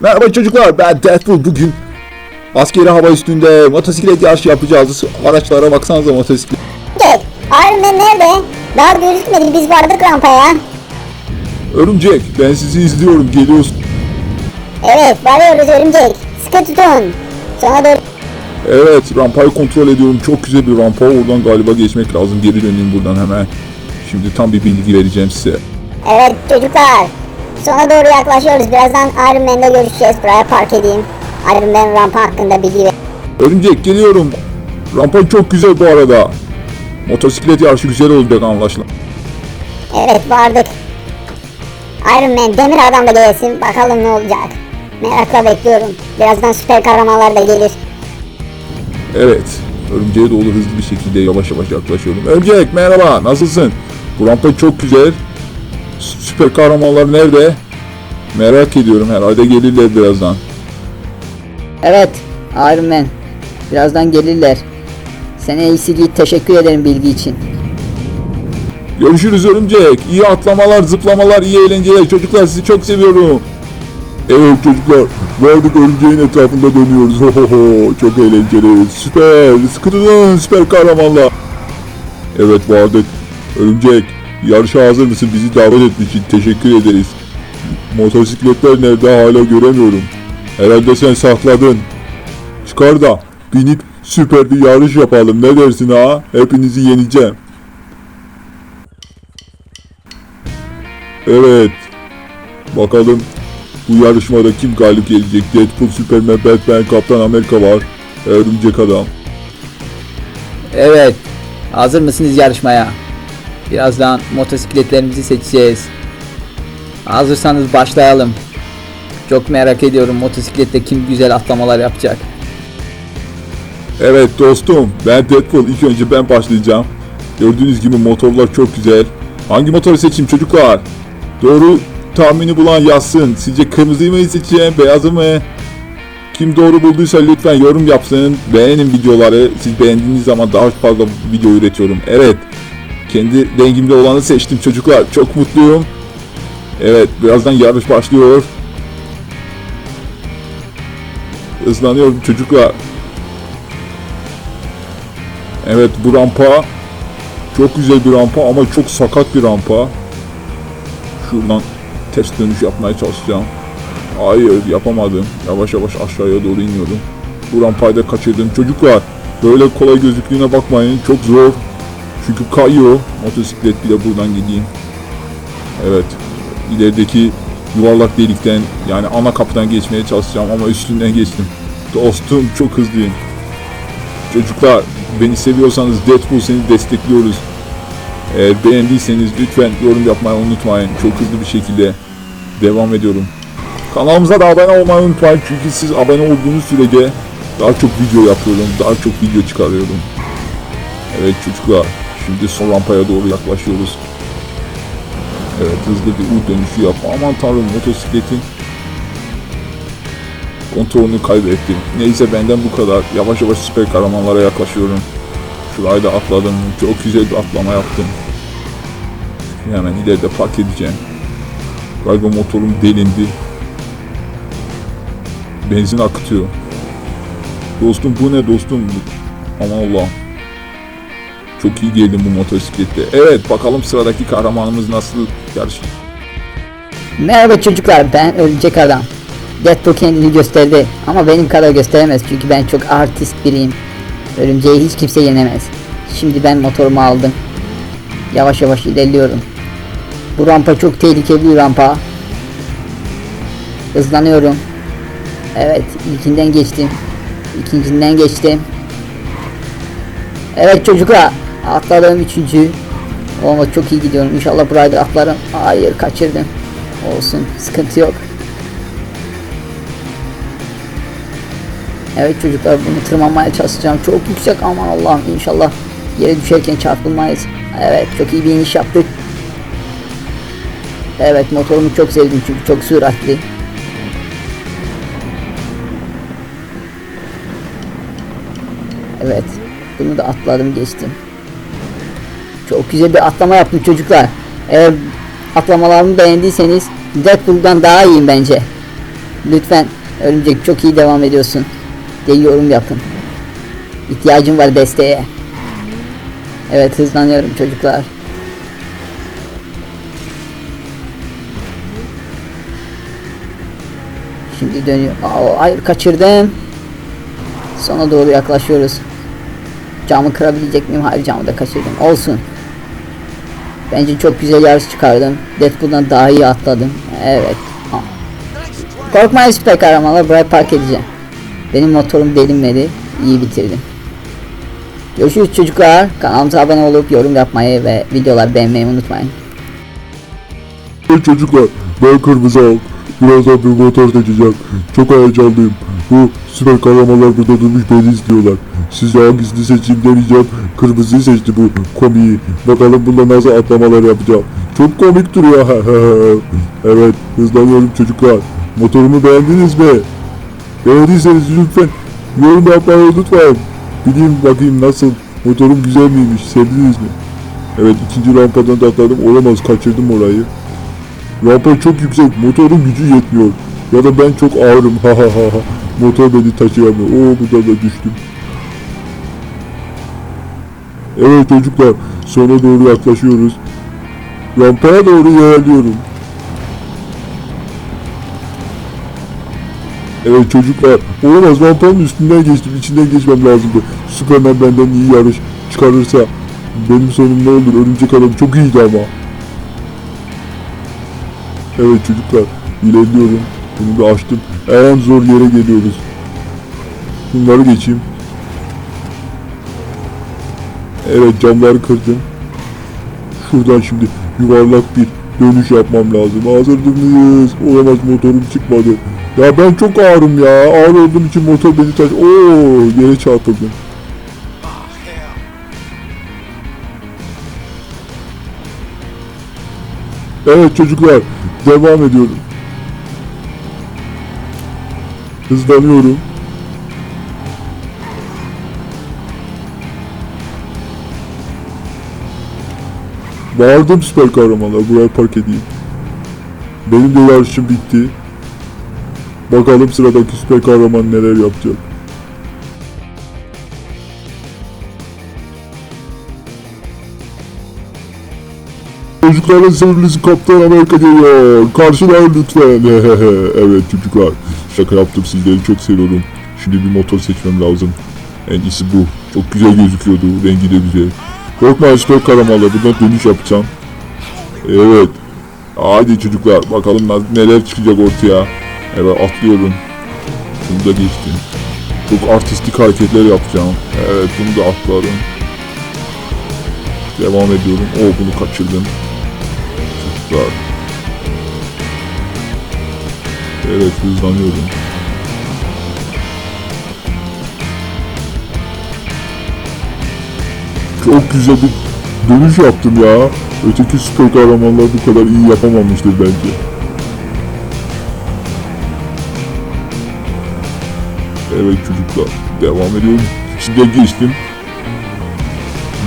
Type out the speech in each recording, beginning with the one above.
Merhaba çocuklar ben Deadpool bugün askeri hava üstünde motosiklet yarışı yapacağız. Araçlara baksanıza motosiklet. Gel. Iron Man nerede? Daha gözükmedi biz vardık rampaya. Örümcek ben sizi izliyorum geliyorsun. Evet varıyoruz örümcek. Sıkı tutun. Sonra doğru. Evet rampayı kontrol ediyorum çok güzel bir rampa oradan galiba geçmek lazım geri döneyim buradan hemen. Şimdi tam bir bilgi vereceğim size. Evet çocuklar. Sona doğru yaklaşıyoruz. Birazdan Iron Man'le görüşeceğiz. Buraya park edeyim. Iron Man rampa hakkında bilgi ver. Örümcek geliyorum. Rampa çok güzel bu arada. Motosiklet yarışı güzel olacak anlaşılan. Evet vardık. Iron Man demir adam da gelsin. Bakalım ne olacak. Merakla bekliyorum. Birazdan süper kahramanlar da gelir. Evet. Örümceğe doğru hızlı bir şekilde yavaş yavaş yaklaşıyorum. Örümcek merhaba nasılsın? Bu rampa çok güzel. Sü- Süper kahramanlar nerede? Merak ediyorum herhalde gelirler birazdan. Evet, Iron Man. Birazdan gelirler. Sana ACG teşekkür ederim bilgi için. Görüşürüz örümcek. İyi atlamalar, zıplamalar, iyi eğlenceler. Çocuklar sizi çok seviyorum. Evet çocuklar, vardık örümceğin etrafında dönüyoruz. Ho ho ho, çok eğlenceli. Süper, sıkı tutun süper kahramanlar. Evet vardık. Örümcek, yarışa hazır mısın? Bizi davet ettiğin için teşekkür ederiz. Motosikletler nerede hala göremiyorum. Herhalde sen sakladın. Çıkar da binip süper bir yarış yapalım. Ne dersin ha? Hepinizi yeneceğim. Evet. Bakalım bu yarışmada kim galip gelecek? Deadpool, Superman, Batman, Kaptan Amerika var. Örümcek Adam. Evet, hazır mısınız yarışmaya? Birazdan motosikletlerimizi seçeceğiz. Hazırsanız başlayalım. Çok merak ediyorum motosiklette kim güzel atlamalar yapacak. Evet dostum ben Deadpool. İlk önce ben başlayacağım. Gördüğünüz gibi motorlar çok güzel. Hangi motoru seçeyim çocuklar? Doğru tahmini bulan yazsın. Sizce kırmızıyı mı seçeceğim, beyazı mı? Kim doğru bulduysa lütfen yorum yapsın. Beğenin videoları. Siz beğendiğiniz zaman daha fazla video üretiyorum. Evet. Kendi rengimde olanı seçtim çocuklar. Çok mutluyum. Evet, birazdan yarış başlıyor. Hızlanıyorum çocuklar. Evet bu rampa çok güzel bir rampa ama çok sakat bir rampa. Şuradan ters dönüş yapmaya çalışacağım. Hayır yapamadım. Yavaş yavaş aşağıya doğru iniyorum. Bu rampayı da kaçırdım. Çocuklar böyle kolay gözüktüğüne bakmayın. Çok zor. Çünkü kayıyor. Motosiklet bile buradan gideyim. Evet. ilerideki yuvarlak delikten yani ana kapıdan geçmeye çalışacağım ama üstünden geçtim. Dostum çok hızlıyım. Çocuklar beni seviyorsanız Deadpool seni destekliyoruz. Eğer beğendiyseniz lütfen yorum yapmayı unutmayın. Çok hızlı bir şekilde devam ediyorum. Kanalımıza da abone olmayı unutmayın çünkü siz abone olduğunuz sürece daha çok video yapıyorum, daha çok video çıkarıyorum. Evet çocuklar, şimdi son rampaya doğru yaklaşıyoruz. Evet hızlı bir U dönüşü yap. Aman tanrım motosikletin kontrolünü kaybettim. Neyse benden bu kadar. Yavaş yavaş süper kahramanlara yaklaşıyorum. Şurayı da atladım. Çok güzel bir atlama yaptım. Şimdi hemen ileride park edeceğim. Galiba motorum delindi. Benzin akıtıyor. Dostum bu ne dostum? Aman Allah'ım. Çok iyi geldim bu motosiklette. Evet bakalım sıradaki kahramanımız nasıl yarış. Merhaba çocuklar, ben Örümcek Adam. Deadpool kendini gösterdi ama benim kadar gösteremez çünkü ben çok artist biriyim. Örümceği hiç kimse yenemez. Şimdi ben motorumu aldım. Yavaş yavaş ilerliyorum. Bu rampa çok tehlikeli bir rampa. Hızlanıyorum. Evet, ilkinden geçtim. İkincinden geçtim. Evet çocuklar, atladım üçüncü. Ama çok iyi gidiyorum. İnşallah burayı atlarım. Hayır, kaçırdım. Olsun, sıkıntı yok. Evet çocuklar bunu tırmanmaya çalışacağım. Çok yüksek aman Allah'ım inşallah yere düşerken çarpılmayız. Evet çok iyi bir iniş yaptık. Evet motorumu çok sevdim çünkü çok süratli. Evet bunu da atladım geçtim. Çok güzel bir atlama yaptım çocuklar. Eğer atlamalarımı beğendiyseniz Deadpool'dan daha iyiyim bence. Lütfen örümcek çok iyi devam ediyorsun. diye yorum yapın. İhtiyacım var desteğe. Evet hızlanıyorum çocuklar. Şimdi dönüyor. Aa, hayır kaçırdım. Sona doğru yaklaşıyoruz. Camı kırabilecek miyim? Hayır camı da kaçırdım. Olsun. Bence çok güzel yarış çıkardım. Deadpool'dan daha iyi atladım. Evet. Ha. Korkmayın süper kahramanlar buraya park edeceğim. Benim motorum delinmedi. İyi bitirdim. Görüşürüz çocuklar. Kanalımıza abone olup yorum yapmayı ve videolar beğenmeyi unutmayın. Hey çocuklar, ben Kırmızı Halk. Birazdan bir motor seçeceğim. Çok heyecanlıyım. Bu süper kahramanlar burada durmuş beni izliyorlar. Sizce hangisini seçeyim deneyeceğim. Kırmızıyı seçti bu komiyi. Bakalım bunda nasıl atlamalar yapacağım. Çok komik duruyor. evet, hızlanıyorum çocuklar. Motorumu beğendiniz mi? Beğendiyseniz lütfen yorum yapmayı unutmayın. Bileyim bakayım nasıl. Motorum güzel miymiş, sevdiniz mi? Evet ikinci rampadan da atladım. Olamaz kaçırdım orayı. Rampa çok yüksek. Motorun gücü yetmiyor. Ya da ben çok ağırım. Ha ha ha ha. Motor beni taşıyamıyor. Oo buradan da düştüm. Evet çocuklar. Sona doğru yaklaşıyoruz. Rampaya doğru ilerliyorum. Evet çocuklar. Olamaz rampanın üstünden geçtim. İçinden geçmem lazımdı. Superman benden iyi yarış çıkarırsa benim sonum ne olur? Örümcek adam çok iyiydi ama. Evet çocuklar ilerliyorum. Bunu da açtım. En zor yere geliyoruz. Bunları geçeyim. Evet camları kırdım. Şuradan şimdi yuvarlak bir dönüş yapmam lazım. Hazır mıyız? Olamaz motorum çıkmadı. Ya ben çok ağırım ya. Ağır olduğum için motor beni taş... Oo yere çarpıldım. Evet çocuklar devam ediyorum. Hızlanıyorum. Bağırdım süper kahramanlar buraya park edeyim. Benim de yarışım bitti. Bakalım sıradaki süper kahraman neler yapacak. Çocukların sevgilisi Kaptan Amerika geliyor. Karşılayın lütfen. evet çocuklar. Şaka yaptım sizleri çok seviyorum. Şimdi bir motor seçmem lazım. En iyisi bu. Çok güzel gözüküyordu. Rengi de güzel. Korkmayın süper kahramanlar. Buradan dönüş yapacağım. Evet. Hadi çocuklar. Bakalım neler çıkacak ortaya. Evet atlıyorum. Bunu da geçtim. Çok artistik hareketler yapacağım. Evet bunu da atladım. Devam ediyorum. O bunu kaçırdım. Çocuklar. Evet hızlanıyorum. Çok güzel bir dönüş yaptım ya. Öteki süper kahramanlar bu kadar iyi yapamamıştır bence. Evet çocuklar devam ediyorum. İçinden geçtim.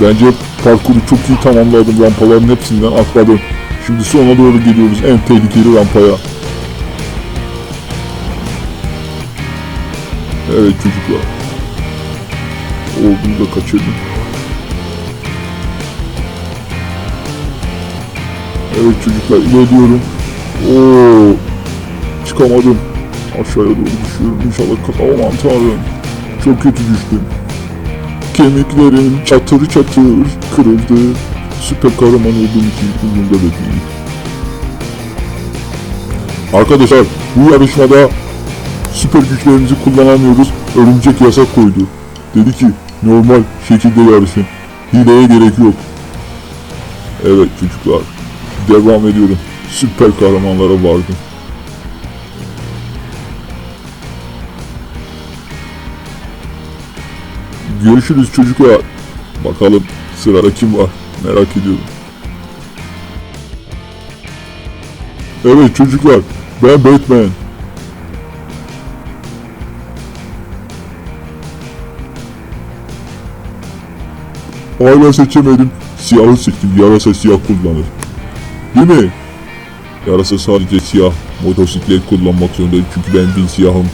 Bence parkuru çok iyi tamamladım. Rampaların hepsinden atladım. Şimdi sona doğru geliyoruz en tehlikeli rampaya. Evet çocuklar. Olduğunu da kaçırdım. Evet çocuklar ilerliyorum. Oo, çıkamadım. Aşağıya doğru düşüyorum. İnşallah kalamam tanrım. Çok kötü düştüm. Kemiklerim çatır çatır kırıldı. Süper kahraman olduğum için umurumda da değil. Arkadaşlar bu yarışmada süper güçlerimizi kullanamıyoruz. Örümcek yasak koydu. Dedi ki normal şekilde yarışın. Hileye gerek yok. Evet çocuklar. Devam ediyorum. Süper kahramanlara vardım. Görüşürüz çocuklar. Bakalım sırada kim var merak ediyorum. Evet çocuklar ben Batman. Hala seçemedim. Siyahı seçtim. Yarasa siyah kullanır. Değil mi? Yarasa sadece siyah Motosiklet kullanmak zorundayım çünkü ben bir siyahım.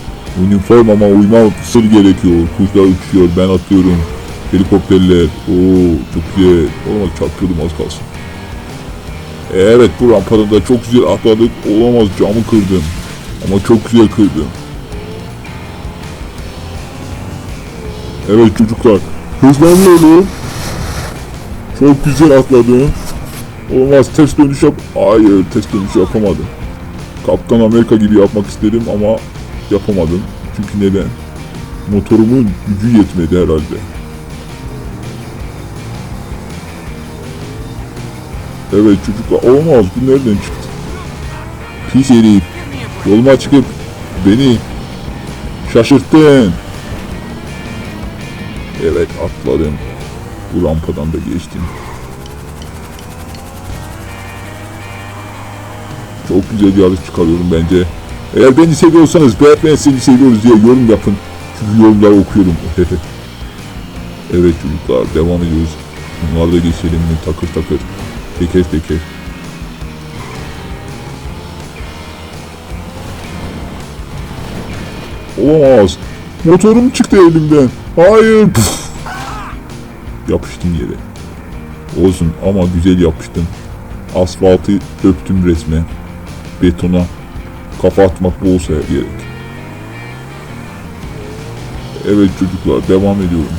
Üniformama uyması gerekiyor. Kuşlar uçuyor, ben atıyorum. Helikopterler. Oo çok güzel. Olamaz çarpıyordum az kalsın. Evet bu rampadan da çok güzel atladık. Olamaz camı kırdım. Ama çok güzel kırdım. Evet çocuklar. Hızlanıyorum. Çok güzel atladım. Olmaz ters dönüş yap. Hayır ters dönüş yapamadım. Kaptan Amerika gibi yapmak istedim ama yapamadım. Çünkü neden? Motorumun gücü yetmedi herhalde. Evet çocuklar olmaz bu nereden çıktı? Pis herif. Yoluma çıkıp beni şaşırttın. Evet atladım. Bu rampadan da geçtim. Çok güzel bir yarış çıkarıyorum bence. Eğer beni seviyorsanız Batman seni seviyoruz diye yorum yapın. Çünkü yorumları okuyorum. evet çocuklar devam ediyoruz. Bunları da geçelim mi takır takır. Teker teker. Olamaz. Motorum çıktı elimden. Hayır. Puf. Yapıştım yere. Olsun ama güzel yapıştım. Asfaltı öptüm resmen. Betona kafa atmak bu olsa gerek. Evet çocuklar devam ediyorum.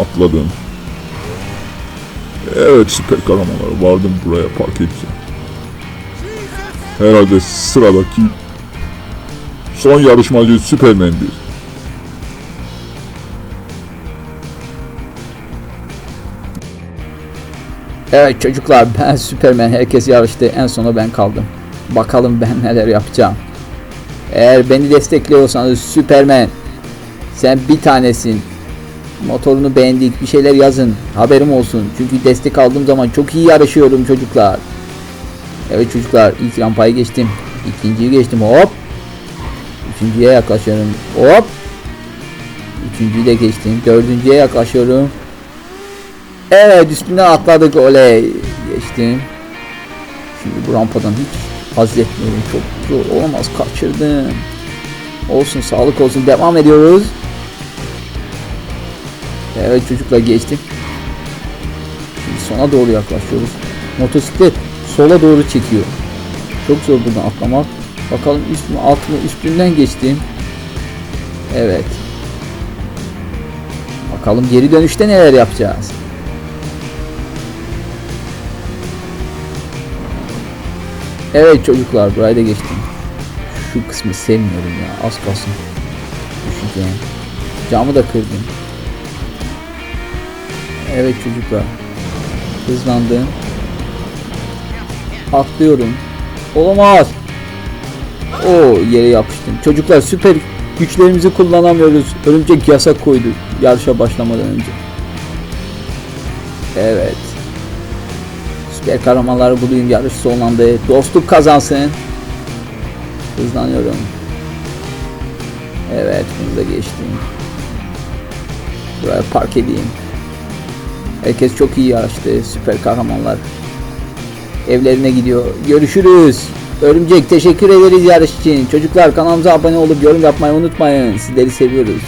Atladım. Evet süper kahramanlar vardım buraya park edeceğim. Herhalde sıradaki son yarışmacı Süpermen'dir. Evet çocuklar ben Süpermen herkes yarıştı en sona ben kaldım. Bakalım ben neler yapacağım. Eğer beni destekliyorsanız Süpermen sen bir tanesin. Motorunu beğendik bir şeyler yazın haberim olsun. Çünkü destek aldığım zaman çok iyi yarışıyorum çocuklar. Evet çocuklar ilk rampayı geçtim. İkinciyi geçtim hop. Üçüncüye yaklaşıyorum hop. Üçüncüyü de geçtim. Dördüncüye yaklaşıyorum. Evet üstünden atladık oley. Geçtim. Şimdi bu rampadan hiç haz etmiyorum. Çok zor olamaz kaçırdım. Olsun sağlık olsun devam ediyoruz. Evet çocuklar geçtim. Şimdi sona doğru yaklaşıyoruz. Motosiklet sola doğru çekiyor. Çok zor buradan atlamak. Bakalım üst mü üstünden geçtim. Evet. Bakalım geri dönüşte neler yapacağız. Evet çocuklar burayı da geçtim. Şu kısmı sevmiyorum ya az kalsın. Düşeceğim. Camı da kırdım. Evet çocuklar. Hızlandım. Atlıyorum. Olamaz. O yere yapıştım. Çocuklar süper güçlerimizi kullanamıyoruz. Örümcek yasak koydu yarışa başlamadan önce. Evet. Süper kahramanları bulayım yarış sonlandı. Dostluk kazansın. Hızlanıyorum. Evet bunu da geçtim. Buraya park edeyim. Herkes çok iyi yarıştı. Süper kahramanlar. Evlerine gidiyor. Görüşürüz. Örümcek teşekkür ederiz yarış için. Çocuklar kanalımıza abone olup yorum yapmayı unutmayın. Sizleri seviyoruz.